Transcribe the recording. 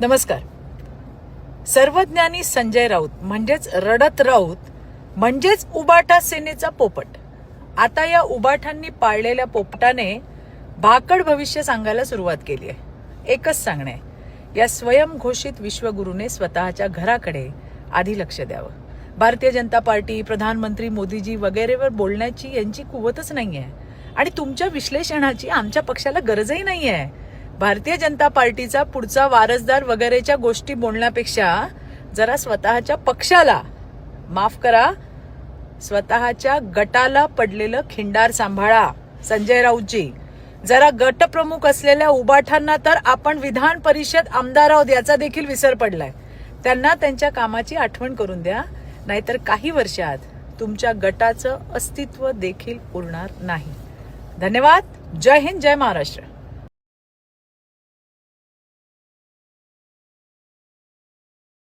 नमस्कार. सर्वज्ञानी संजय राऊत म्हणजेच रडत राऊत म्हणजेच उबाटा सेनेचा पोपट. आता या उबाठांनी पाळलेल्या पोपटाने भाकड भविष्य सांगायला सुरुवात केली आहे. एकच सांगणे या स्वयंघोषित विश्वगुरूने स्वतःच्या घराकडे आधी लक्ष द्यावं. भारतीय जनता पार्टी प्रधानमंत्री मोदीजी वगैरेवर बोलण्याची यांची कुवतच नाही आहे आणि तुमच्या विश्लेषणाची आमच्या पक्षाला गरजही नाही आहे भारतीय जनता पार्टीचा पुढचा वारसदार वगैरेच्या गोष्टी बोलण्यापेक्षा जरा स्वतःच्या पक्षाला माफ करा. स्वतःच्या गटाला पडलेलं खिंडार सांभाळा संजय राऊतजी. जरा गटप्रमुख असलेल्या उबाठांना तर आपण विधान परिषद आमदार आहोत याचा देखील विसर पडलाय. त्यांना त्यांच्या कामाची आठवण करून द्या नाहीतर काही वर्षात तुमच्या गटाचं अस्तित्व देखील उरणार नाही. धन्यवाद. जय हिंद जय महाराष्ट्र.